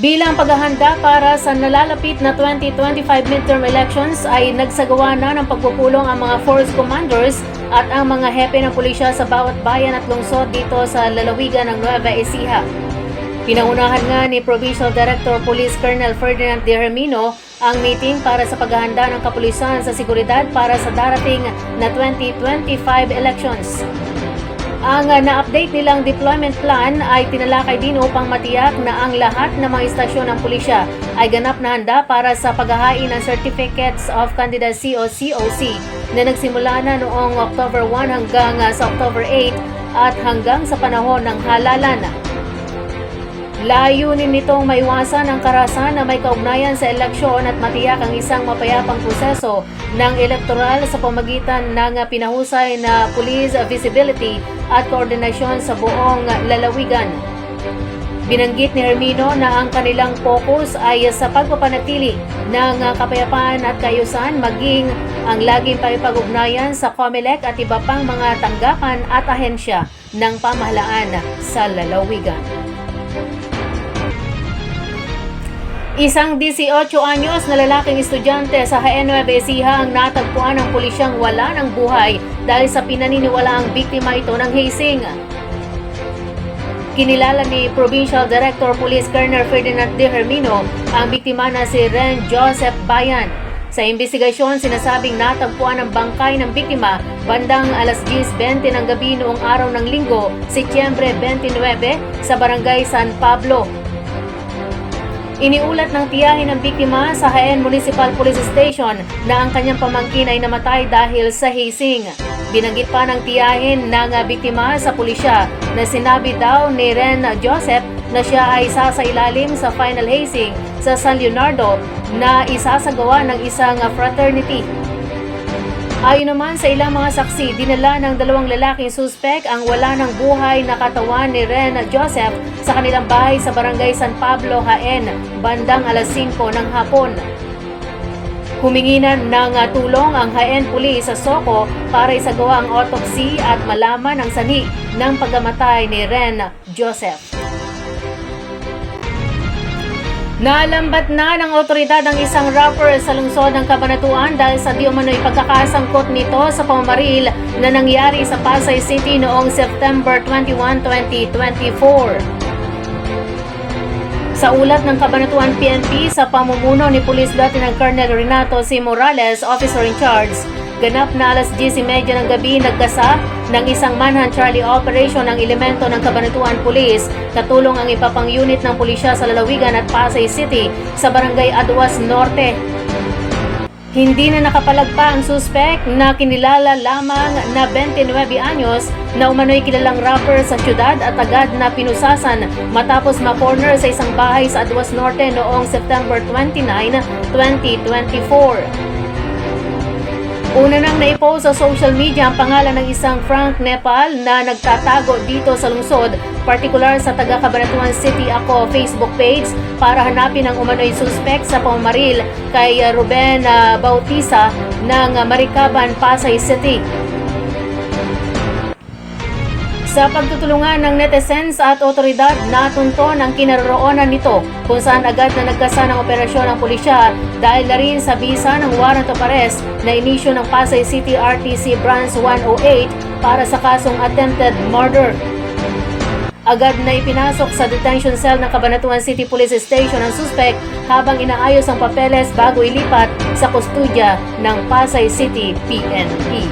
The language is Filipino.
Bilang paghahanda para sa nalalapit na 2025 midterm elections ay nagsagawa na ng pagpupulong ang mga force commanders at ang mga hepe ng pulisya sa bawat bayan at lungsod dito sa lalawigan ng Nueva Ecija. Pinangunahan nga ni Provincial Director Police Colonel Ferdinand De Hermino ang meeting para sa paghahanda ng kapulisan sa seguridad para sa darating na 2025 elections. Ang uh, na-update nilang deployment plan ay tinalakay din upang matiyak na ang lahat ng mga istasyon ng pulisya ay ganap na handa para sa paghahain ng Certificates of Candidacy o COC na nagsimula na noong October 1 hanggang uh, sa October 8 at hanggang sa panahon ng halalan. Layunin nitong maiwasan ang karahasan na may kaugnayan sa eleksyon at matiyak ang isang mapayapang proseso ng elektoral sa pamagitan ng pinahusay na police visibility at koordinasyon sa buong lalawigan. Binanggit ni Hermino na ang kanilang focus ay sa pagpapanatili ng kapayapaan at kayusan maging ang laging pakipag-ugnayan sa COMELEC at iba pang mga tanggapan at ahensya ng pamahalaan sa lalawigan. Isang 18 anyos na lalaking estudyante sa Jaén Nueva Ecija ang natagpuan ng pulisyang wala ng buhay dahil sa pinaniniwalaang biktima ito ng hazing. Kinilala ni Provincial Director Police Colonel Ferdinand De Hermino ang biktima na si Ren Joseph Bayan. Sa investigasyon, sinasabing natagpuan ang bangkay ng biktima bandang alas 10.20 ng gabi noong araw ng linggo, Setyembre 29 sa barangay San Pablo, Iniulat ng tiyahin ng biktima sa Jaén Municipal Police Station na ang kanyang pamangkin ay namatay dahil sa hazing. Binanggit pa ng tiyahin ng biktima sa pulisya na sinabi daw ni Ren Joseph na siya ay sasailalim sa final hazing sa San Leonardo na isasagawa ng isang fraternity. Ayon naman sa ilang mga saksi, dinala ng dalawang lalaking suspek ang wala ng buhay na katawan ni Ren Joseph sa kanilang bahay sa barangay San Pablo, Jaén, bandang alas 5 ng hapon. Huminginan ng tulong ang Jaén Police sa Soko para isagawa ang autopsy at malaman ang sani ng pagkamatay ni Ren Joseph. Nalambat na ng otoridad ang isang rapper sa lungsod ng Kabanatuan dahil sa di umano'y pagkakasangkot nito sa pamamaril na nangyari sa Pasay City noong September 21, 2024. Sa ulat ng Kabanatuan PNP sa pamumuno ni Police Lieutenant Colonel Renato C. Morales, Officer in Charge, ganap na alas 10.30 ng gabi nagkasa ng isang manhunt Charlie operation ng elemento ng Kabanatuan Police katulong ang ipapang unit ng pulisya sa Lalawigan at Pasay City sa Barangay Aduas Norte. Hindi na nakapalagpa ang suspect na kinilala lamang na 29 anyos na umano'y kilalang rapper sa syudad at agad na pinusasan matapos ma-corner sa isang bahay sa Aduas Norte noong September 29, 2024. Una nang naipost sa social media ang pangalan ng isang Frank Nepal na nagtatago dito sa lungsod, partikular sa taga Cabanatuan City Ako Facebook page para hanapin ang umano'y suspect sa pamamaril kay Ruben uh, Bautista ng Maricaban, Pasay City. Sa pagtutulungan ng netizens at otoridad, natunton ang kinaroroonan nito kung saan agad na nagkasa ng operasyon ng pulisya dahil na rin sa bisa ng warrant of arrest na inisyo ng Pasay City RTC Branch 108 para sa kasong attempted murder. Agad na ipinasok sa detention cell ng Cabanatuan City Police Station ang suspect habang inaayos ang papeles bago ilipat sa kustudya ng Pasay City PNP.